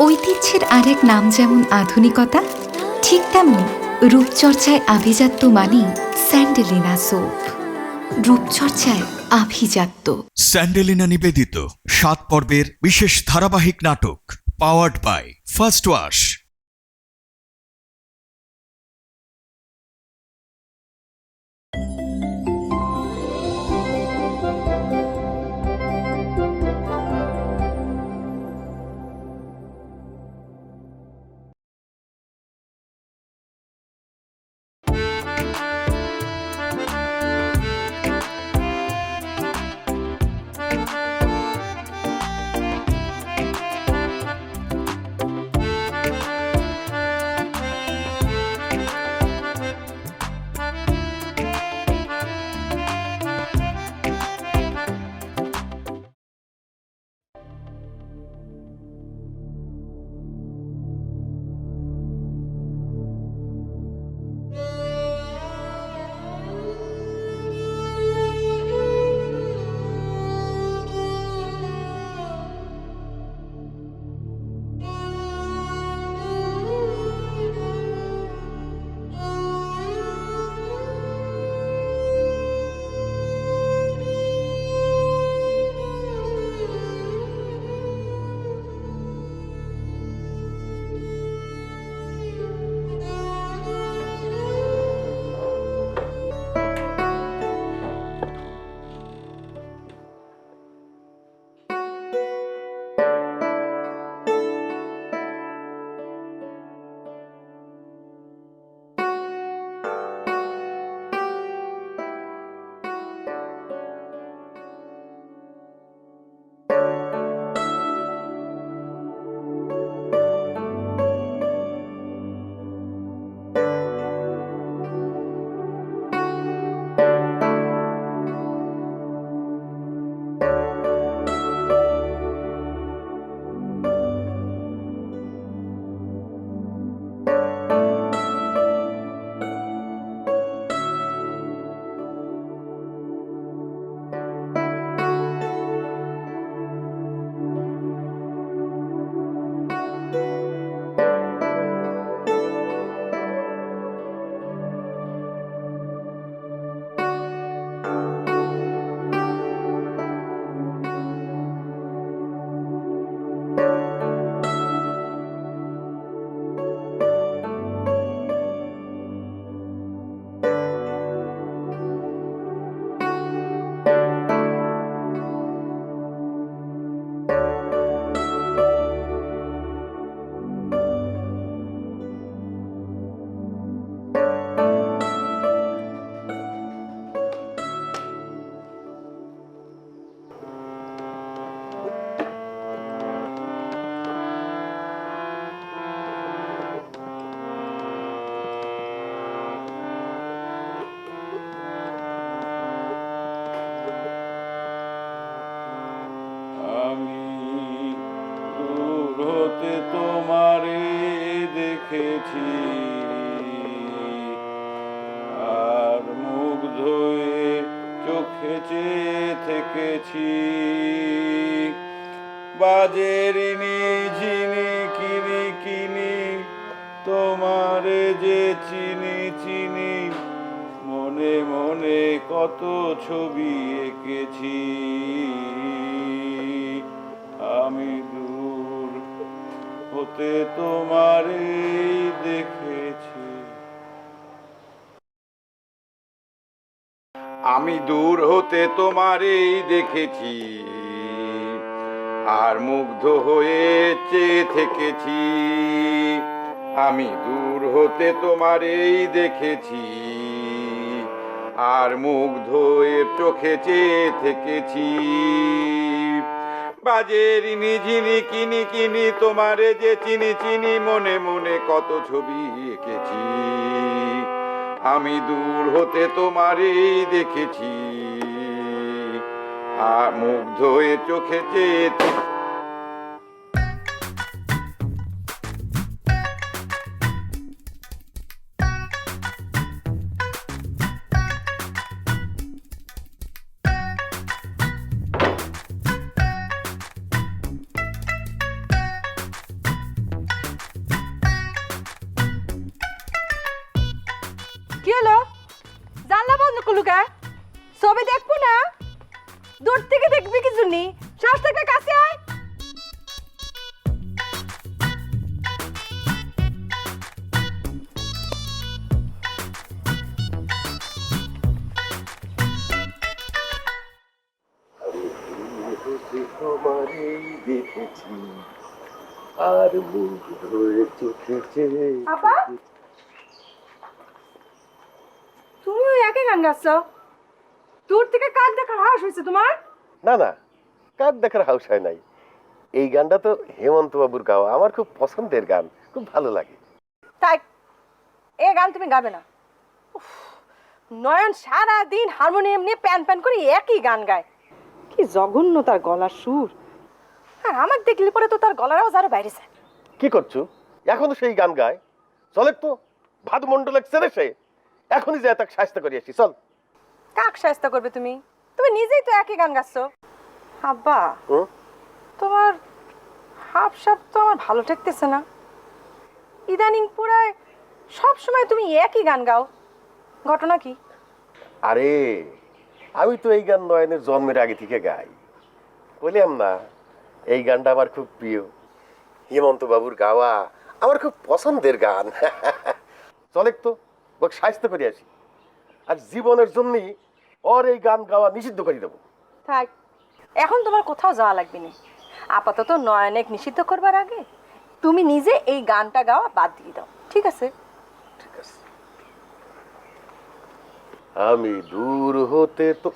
ঐতিহ্যের আরেক নাম যেমন আধুনিকতা, ঠিক তেমন রূপচর্চায় আভিজাত্য মানেই স্যান্ডেলিনা সোপ। রূপচর্চায় আভিজাত্য। স্যান্ডেলিনা নিবেদিত, সাত পর্বের বিশেষ ধারাবাহিক নাটক পাওয়ার্ড বাই ফার্স্ট ওয়াশ আমি দূর হতে তোমারে দেখেছি। আমি দূর হতে তোমারেই দেখেছি, আর মুগ্ধ হয়ে চেয়ে থেকেছি। আমি দূর হতে তোমারেই দেখেছি আর মুখ হয়ে চোখে চেয়ে থেকেছি। বাজের নিঝিনি কিনি কিনি, তোমারে যে চিনি চিনি, মনে মনে কত ছবি এঁকেছি। আমি দূর হতে তোমারেই দেখেছি। আর মুগ্ধ হয়ে চোখে চেয়ে দেখেছি। আর ধরে চোখেছে। আপা? তুমি ওই গান গাচ্ছ? দূর থেকে কাক দেখার হাস হয়েছে তোমার? না না কার দেখার হাউস হয় নাই। এই গানটা তো হেমন্ত বাবুর গাওয়া। আমার খুব পছন্দের গান। খুব ভালো লাগে। তাই এ গান তুমি গাবে না। উফ, নয়ন সারা দিন হারমোনিয়াম নিয়ে প্যান প্যান করে একই গান গায়। কি জঘন্য তার গলার সুর। আর আমার দেখলে পরে তো তার গলার আওয়াজ আরও বাইরে যায় কি করছ? এখনও সেই গান গায়। চলে তো। ভাদ মন্ডলের ছেড়ে সে। এখনই যায় তাকে সাহায্য করে আসি। চল। কাক সাজতা করবে তুমি? তুমি নিজেই তো একই গান গাচ্ছ। আব্বা? তোমার হাফ সাপ তো আমার ভালো ঠেকতেছে না। ইদানিং পুরায় সব সময় তুমি একই গান গাও। ঘটনা কি? আরে আমি তো এই গান নয়নের জন্মের আগে থেকে গাই। বললাম না এই গানটা আমার খুব প্রিয়। হেমন্ত বাবুর গাওয়া আমার খুব পছন্দের গান। চলে তো ওকে সাহায্য করে আসি। আর জীবনের জন্যই ওর এই গান গাওয়া নিষিদ্ধ করে দেবো। থাক এখন তোমার কোথাও যাওয়া লাগবে না। আপাতত নয়নেক নিষিদ্ধ করবার আগে তুমি নিজে এই গানটা গাওয়া বাদ দিয়ে দাও ঠিক আছে? ঠিক আছে। আমি দূর হতে তো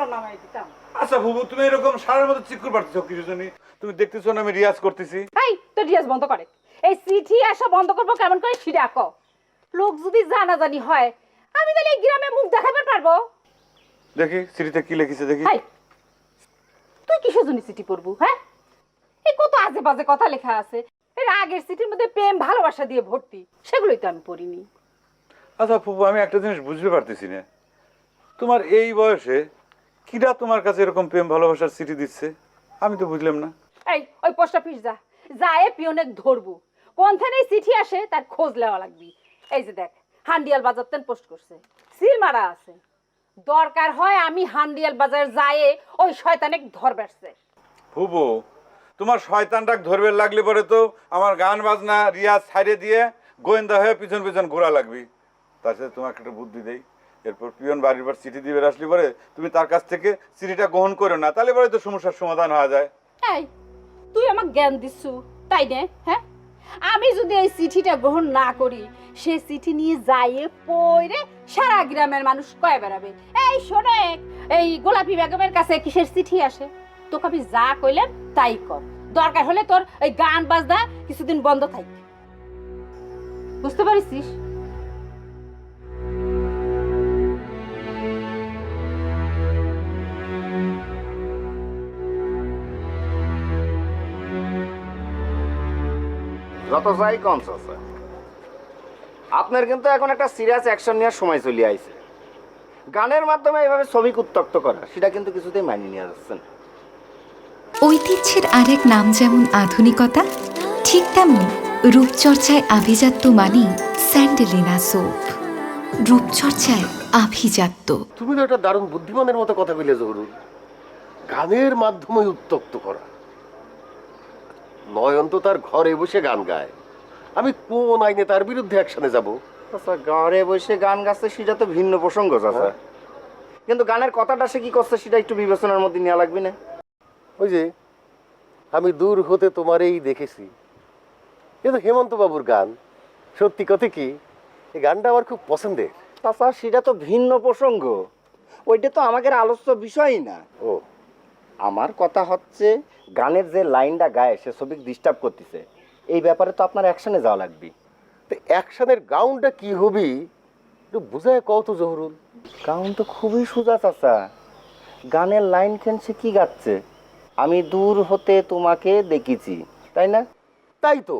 কুপের নামাই দিতাম। আচ্ছা বুবু তুমি এরকম সারার মতো চিকুর পারতেছো কিছু জানি তুমি দেখতেছো না আমি রিয়াজ করতেছি? এই তো রিয়াজ বন্ধ করে। এই চিঠি আসা বন্ধ করব কেমন করে সিডা ক লোক যদি জানাজানি হয় আমি তাহলে এই গ্রামে মুখ দেখাবার পারব? দেখি সিঁড়িতে কি লিখেছে দেখি। হাই তুই কিসের জন্য চিঠি পড়ব হ্যাঁ? এই কত আজে বাজে কথা লেখা আছে। এর আগের চিঠির মধ্যে প্রেম ভালোবাসা দিয়ে ভর্তি সেগুলোই তো আমি পড়িনি। আচ্ছা ফুপু আমি একটা জিনিস বুঝতে পারতেছি না। তোমার এই বয়সে কিরা তোমার কাছে এরকম প্রেম ভালোবাসার চিঠি দিচ্ছে? আমি তো বুঝলাম না। এই ওই পোস্ট অফিস যা। যায় পিয়নে ধরবো। কোনখানে চিঠি আসে তার খোঁজ নেওয়া লাগবি। এই যে দেখ হান্ডিয়াল বাজার তেন পোস্ট করছে। সিল মারা আছে। দরকার হয় আমি হান্ডিয়াল বাজার যায় ওই শয়তানেক ধর বেড়ছে। ফুপু তোমার শয়তানটাক ধরবে লাগলে পরে তো আমার গান বাজনা রিয়াজ ছাইড়ে দিয়ে গোয়েন্দা হয়ে পিছন পিছন ঘোরা লাগবি। তার সাথে তোমাকে একটা বুদ্ধি দেই। এরপর পিয়ন বাড়ির চিঠি দিবে আসলে পরে তুমি তার কাছ থেকে চিঠিটা গ্রহণ করো না, তাহলে পরে তো সমস্যার সমাধান হওয়া যায়। এই, তুই আমাক জ্ঞান দিচ্ছু, তাই নে হ্যাঁ? আমি যদি এই চিঠিটা গ্রহণ না করি, সে চিঠি নিয়ে যাইয়ে পড়ে সারা গ্রামের মানুষ কয়ে বেড়াবে। এই শোনে এই গোলাপি বেগমের কাছে কিসের চিঠি আসে? তোকে আমি যা কইলাম তাই কর। দরকার হলে তোর ওই গান বাজনা কিছুদিন বন্ধ থাকবে বুঝতে পারিস যত যাই কম আছে। আপনার কিন্তু এখন একটা সিরিয়াস অ্যাকশন নেওয়ার সময় চলে আইছে। গানের মাধ্যমে এইভাবে শ্রমিক উত্তক্ত করা সেটা কিন্তু কিছুতেই মানিয়ে নিয়ে যাচ্ছে না। ঐতিহ্যের আরেক নাম যেমন আধুনিকতা ঠিক তেমন রূপচর্চায় আভিজাত্য মানেই স্যান্ডেলিনা সোপ। রূপচর্চায় আভিজাত্য। তুমি তো একটা দারুণ বুদ্ধিমানের মতো কথা বলে জহরুল গানের মাধ্যমে উত্তক্ত করা। নয়ন তো তার ঘরে বসে গান গায়। আমি কোন আইনে তার বিরুদ্ধে অ্যাকশনে যাব? আচ্ছা ঘরে বসে গান গাচ্ছে সেটা তো ভিন্ন প্রসঙ্গ চাচা। কিন্তু গানের কথাটা সে কি করছে সেটা একটু বিবেচনার মধ্যে নেওয়া লাগবে না? ওই যে আমি দূর হতে তোমারেই দেখেছি। কিন্তু হেমন্ত বাবুর গান সত্যি কথা কি এই গানটা আমার খুব পছন্দের। তাছাড়া সেটা তো ভিন্ন প্রসঙ্গ। ওইটা তো আমাদের আলোচ্য বিষয়ই না। ও। আমার কথা হচ্ছে গানের যে লাইনটা গায় সে ছবি ডিস্টার্ব করতেছে। এই ব্যাপারে তো আপনার অ্যাকশনে যাওয়া লাগবে। তো অ্যাকশনের গাউনটা কি হবি? একটু বুঝায় কও তো জহরুল। গাউন তো খুবই সোজা চাচা। গানের লাইন খেন সে কি গাচ্ছে? আমি দূর হতে তোমাকে দেখেছি তাই না? তাই তো।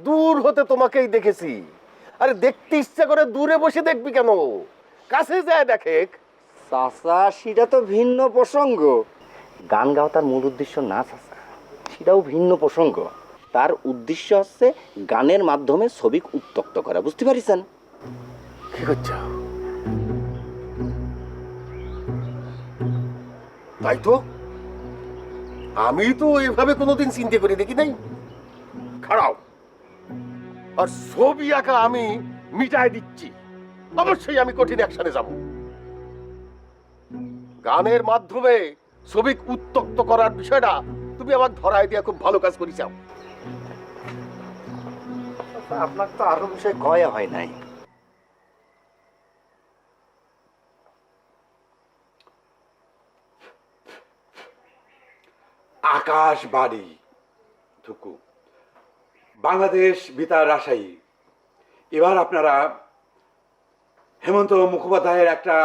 দূর হতে তোমাকেই দেখেছি। আরে দেখতে ইচ্ছা করে দূরে বসে দেখবি কেন? কাছে যায় দেখে চাচা সেটা তো ভিন্ন প্রসঙ্গ। গান গাওয়া তার মূল উদ্দেশ্য না চাচা সেটাও ভিন্ন প্রসঙ্গ। তার উদ্দেশ্য হচ্ছে গানের মাধ্যমে ছবি উত্তক্ত করা, বুঝতে পারিছেন? কি করছ? তাই তো? আমি তো এভাবে কোনোদিন চিন্তা করে দেখি নাই। খাড়াও। আর ছবি আঁকা আমি মিটাই দিচ্ছি। অবশ্যই আমি কঠিন অ্যাকশনে যাব। গানের মাধ্যমে ছবি উত্তক্ত করার বিষয়টা তুমি আমাকে ধরায় দিয়া খুব ভালো কাজ করিস আপনার তো আরও বিষয় কয়া হয় নাই। আকাশ বাড়ি থুকু বাংলাদেশ বিতার রাজশাহী। এবার আপনারা হেমন্ত মুখোপাধ্যায়ের একটা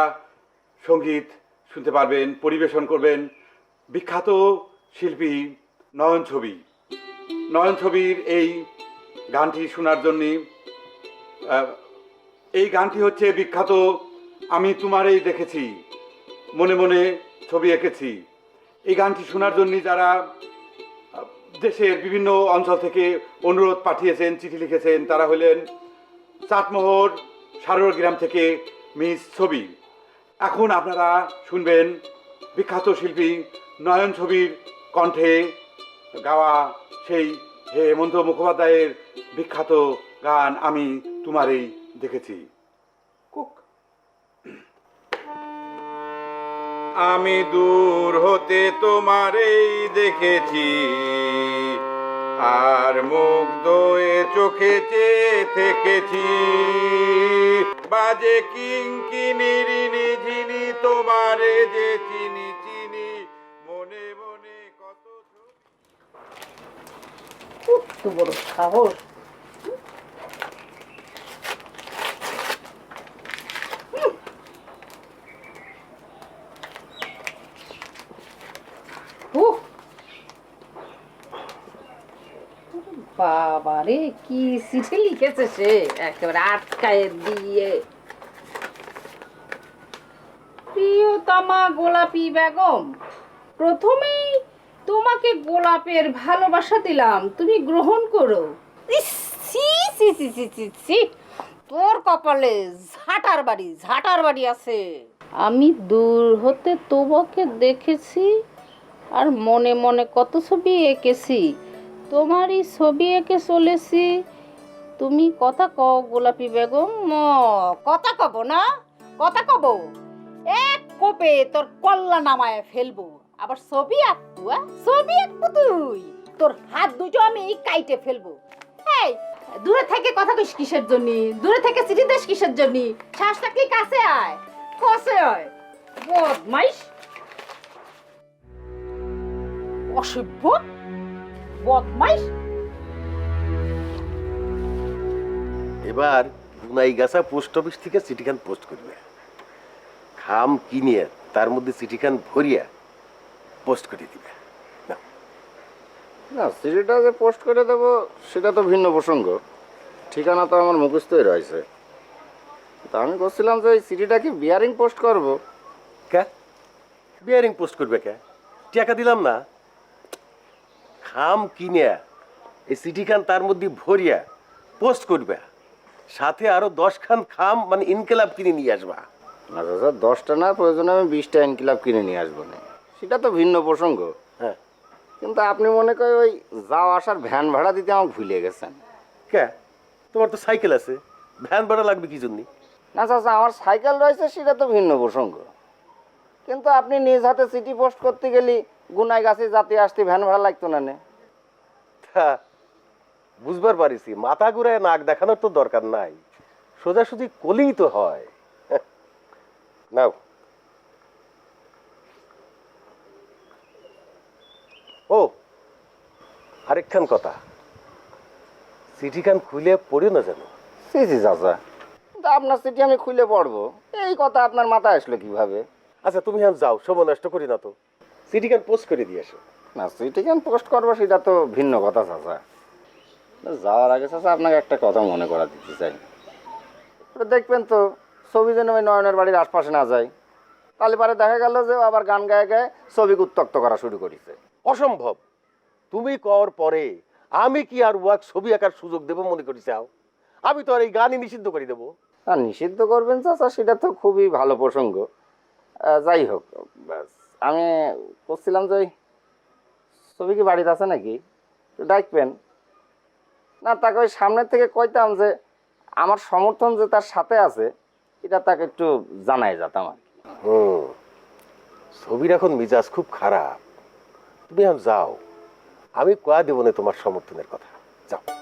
সংগীত শুনতে পারবেন, পরিবেশন করবেন বিখ্যাত শিল্পী নয়ন ছবি। নয়ন ছবির এই গানটি শোনার জন্যে এই গানটি হচ্ছে বিখ্যাত, আমি তোমারেই দেখেছি, মনে মনে ছবি এঁকেছি। এই গানটি শোনার জন্য যারা দেশের বিভিন্ন অঞ্চল থেকে অনুরোধ পাঠিয়েছেন, চিঠি লিখেছেন, তারা হলেন চাটমোহর সারোর গ্রাম থেকে মিস ছবি। এখন আপনারা শুনবেন বিখ্যাত শিল্পী নয়ন ছবির কণ্ঠে গাওয়া সেই হেমন্ত মুখোপাধ্যায়ের বিখ্যাত গান আমি তোমারেই দেখেছি। আমি দূর হতে তোমারেই দেখেছি। আর মুখ এ চোখে চেয়ে থেকেছি। বাজে কিঙ্কিনিরি ঝিনি, তোমারে যে চিনি চিনি, মনে মনে কত সাহস। বাবারে, কি চিঠি লিখেছে সে? একেবারে আটকায় দিয়ে। প্রিয়তমা গোলাপি বেগম, প্রথমেই তোমাকে গোলাপের ভালোবাসা দিলাম, তুমি গ্রহণ করো। তোর কপালে ঝাঁটার বাড়ি ঝাঁটার বাড়ি আছে। আমি দূর হতে তোমাকে দেখেছি, আর মনে মনে কত ছবি এঁকেছি। তোমারই ছবি এঁকে চলেছি। তুমি কথা কও গোলাপি বেগম। ম, কথা কব না কথা কব। এক কোপে তোর কল্লা নামায় ফেলব। আবার ছবি আঁকবো? ছবি আঁকবো তুই। তোর হাত দুটো আমি কাইটে ফেলব। এই দূরে থেকে কথা কইস কিসের জন্য? দূরে থেকে চিঠি দেশ কিসের জন্য? শ্বাসটা কি কাছে আয়। কসে আয়। বদমাইশ। অসভ্য। বদমাইশ এবার বুনাই গাছা পোস্ট অফিস থেকে চিঠিখান পোস্ট করবে। খাম কিনিয়ে তার মধ্যে চিঠিখান ভরিয়া পোস্ট করে দিবে। না। সিডিটা যে পোস্ট করে দেবো সেটা তো ভিন্ন প্রসঙ্গ। ঠিকানা তো আমার মুখস্থই রয়েছে। তা আমি বলছিলাম যে ওই সিডিটা কি বিয়ারিং পোস্ট করব? কে? বিয়ারিং পোস্ট করবে কে? টাকা দিলাম না। খাম কিনিয়া এই চিঠিখান তার মধ্যে ভরিয়া পোস্ট করবে। সাথে আরও দশ খান খাম মানে ইনকেলাব কিনে নিয়ে আসবা। না দাদা দশটা না প্রয়োজনে আমি বিশটা ইনকিলাব কিনে নিয়ে আসব না। সেটা তো ভিন্ন প্রসঙ্গ। হ্যাঁ। কিন্তু আপনি মনে করেন ওই যাওয়া আসার ভ্যান ভাড়া দিতে আমাকে ভুলে গেছেন। কে? তোমার তো সাইকেল আছে। ভ্যান ভাড়া লাগবে কি জন্য? না চাচা আমার সাইকেল রয়েছে সেটা তো ভিন্ন প্রসঙ্গ। কিন্তু আপনি নিজ হাতে সিটি পোস্ট করতে গেলি গুনাই গাছে যাতে আসতে ভ্যান ভাড়া লাগতো না নে। তা বুঝবার পারিছি মাথা ঘুরায় নাক দেখানোর তো দরকার নাই। সোজাসুজি কলেই তো হয়। নাও। ও আরেকখান কথা। চিঠিখান খুলে পড়িও না যেন? সি সি চাচা। আপনার চিঠি আমি খুলে পড়ব। এই কথা আপনার মাথায় আসলো কীভাবে? আচ্ছা তুমি এখন যাও সময় নষ্ট করি না তো। চিঠিখান পোস্ট করে দিয়ে আসো। না কেন পোস্ট করব সেটা তো ভিন্ন কথা চাচা। যাওয়ার আগে চাচা আপনাকে একটা কথা মনে করা দিতে চাই। দেখবেন তো ছবি যেন ওই নয়নের বাড়ির আশপাশে না যায়। তাহলে পরে দেখা গেল যে আবার গান গায়ে গায়ে ছবিকে উত্তক্ত করা শুরু করেছে। অসম্ভব। তুমি কর পরে আমি কি আর ওয়াক ছবি আঁকার সুযোগ দেবো মনে করি চাও? আমি তো আর এই গানই নিষিদ্ধ করে দেবো। আর নিষিদ্ধ করবেন চাচা সেটা তো খুবই ভালো প্রসঙ্গ। যাই হোক ব্যাস আমি বলছিলাম যে ছবি কি বাড়িতে আছে নাকি? ডাকবেন। না, তাকে ওই সামনে থেকে কইতাম যে, আমার সমর্থন যে তার সাথে আছে, এটা তাকে একটু জানাই যেতাম আর ছবির এখন মিজাজ খুব খারাপ। তুমি যাও। আমি কয়া দেবো না তোমার সমর্থনের কথা? যাও।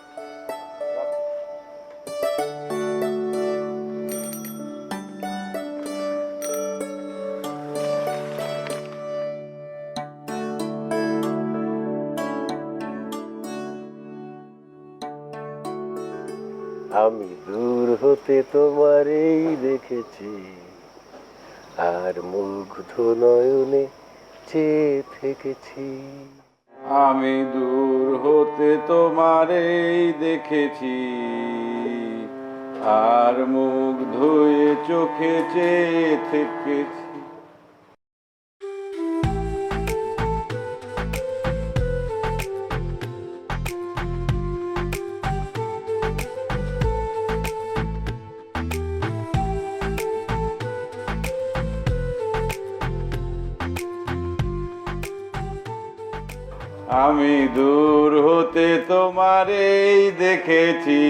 দূর হতে তোমারেই দেখেছি। আর মুগ্ধ নয়নে চেয়ে থেকেছি। আমি দূর হতে তোমারেই দেখেছি। আর মুখ ধুয়ে চোখে চেয়ে থেকেছি। দেখেছি।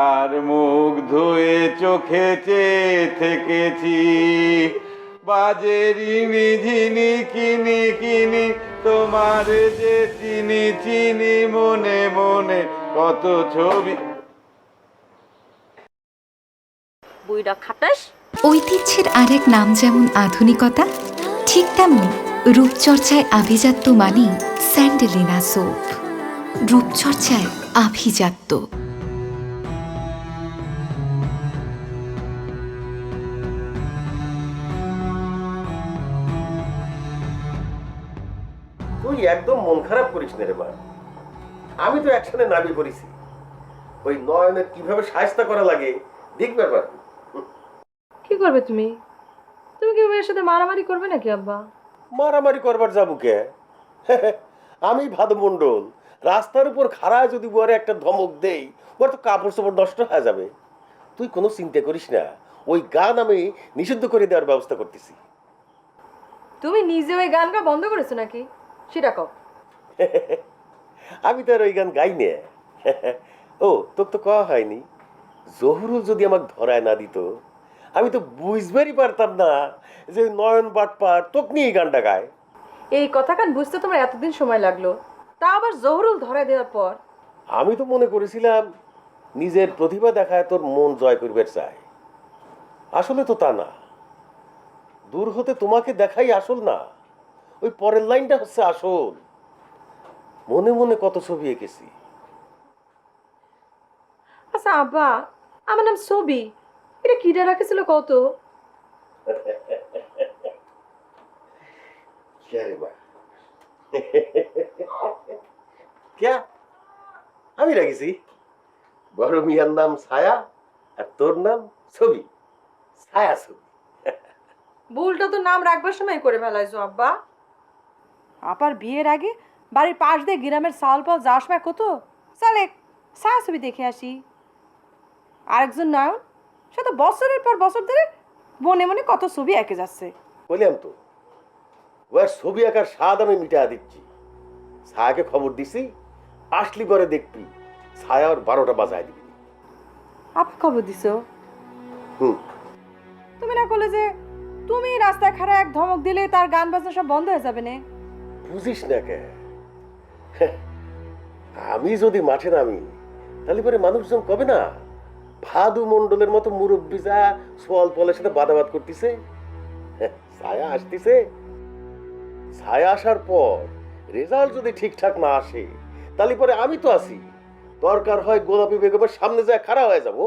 আর মুখ ধুয়ে চোখে চেয়ে থেকেছি। বাজে রিনি কিনি কিনি তোমার যে চিনি চিনি মনে মনে কত ছবি। বুইরা খাটাস? ঐতিহ্যের আরেক নাম যেমন আধুনিকতা ঠিক তেমন রূপচর্চায় আভিজাত্য মানি স্যান্ডেলিনা সোপ। রূপচর্চায় আভিজাত্য। তুই একদম মন খারাপ করিস না রে মা। আমি তো একসাথে নামি করেছি। ওই নয়নের কীভাবে সাহায্য করা লাগে দেখবে পারবি কি করবে তুমি? তুমি কি মেয়ের সাথে মারামারি করবে নাকি আব্বা? মারামারি করবার যাব কে? আমি ভাদমণ্ডল। রাস্তার উপর খাড়ায় যদি বরে একটা ধমক দেই ওর তো কাপড় চোপড় নষ্ট হয়ে যাবে। তুই কোনো চিন্তা করিস না ওই গান আমি নিষিদ্ধ করে দেওয়ার ব্যবস্থা করতেছি। তুমি নিজে ওই গান গা বন্ধ করেছ নাকি? সেটা কও। আমি তো আর ওই গান গাই নে। ও তোর তো কওয়া হয়নি। জহুরুল যদি আমাকে ধরায় না দিত আমি তো বুঝবারই পারতাম না যে নয়ন বাটপার তোক নিয়ে এই গানটা গায়। এই কথা কান বুঝতে তোমার এতদিন সময় লাগল। তা আবার জহরুল ধরে দেওয়ার পর? আমি তো মনে করেছিলাম নিজের প্রতিভা দেখায় তোর মন জয় করবে চাই। আসলে তো তা না। দূর হতে তোমাকে দেখাই আসল না। ওই পরের লাইনটা হচ্ছে আসল। মনে মনে কত ছবি এঁকেছি। আচ্ছা আব্বা আমার নাম ছবি। এটা কিটা রাখেছিল কত। ক্যা আমি রাখিছি বড় মিয়ার নাম ছায়া আর তোর নাম ছবি ছায়া ছবি ভুলটা তো নাম রাখবার সময় করে ফেলাইছো আব্বা। আপার বিয়ের আগে বাড়ির পাশ দিয়ে গ্রামের সাল পাল যাওয়ার সময় কত? চলে ছায়া ছবি দেখে আসি। আরেকজন নয়ন সে তো বছরের পর বছর ধরে মনে মনে কত ছবি এঁকে যাচ্ছে। বললাম তো। ওর ছবি আঁকার স্বাদ আমি মিটা দিচ্ছি। ছায়াকে খবর দিছি আসলি পরে দেখবি ছায়া ওর বারোটা বাজায় দিবি। আপা খবর দিছো? হুম। তুমি না করলে যে তুমি রাস্তায় খাড়া এক ধমক দিলে তার গান বাজনা সব বন্ধ হয়ে যাবে না। বুঝিস না কে? আমি যদি মাঠে নামি তাহলে পরে মানুষজন কবে না ভাদু মণ্ডলের মতো মুরব্বী যা সোয়াল পলের সাথে বাদাবাদ করতেছে? ছায়া আসতেছে ছায়া আসার পর রেজাল্ট যদি ঠিকঠাক না আসে, তাহলে পরে আমি তো আছি। দরকার হয় গোলাপি বেগমের সামনে যায় খাড়া হয়ে যাব।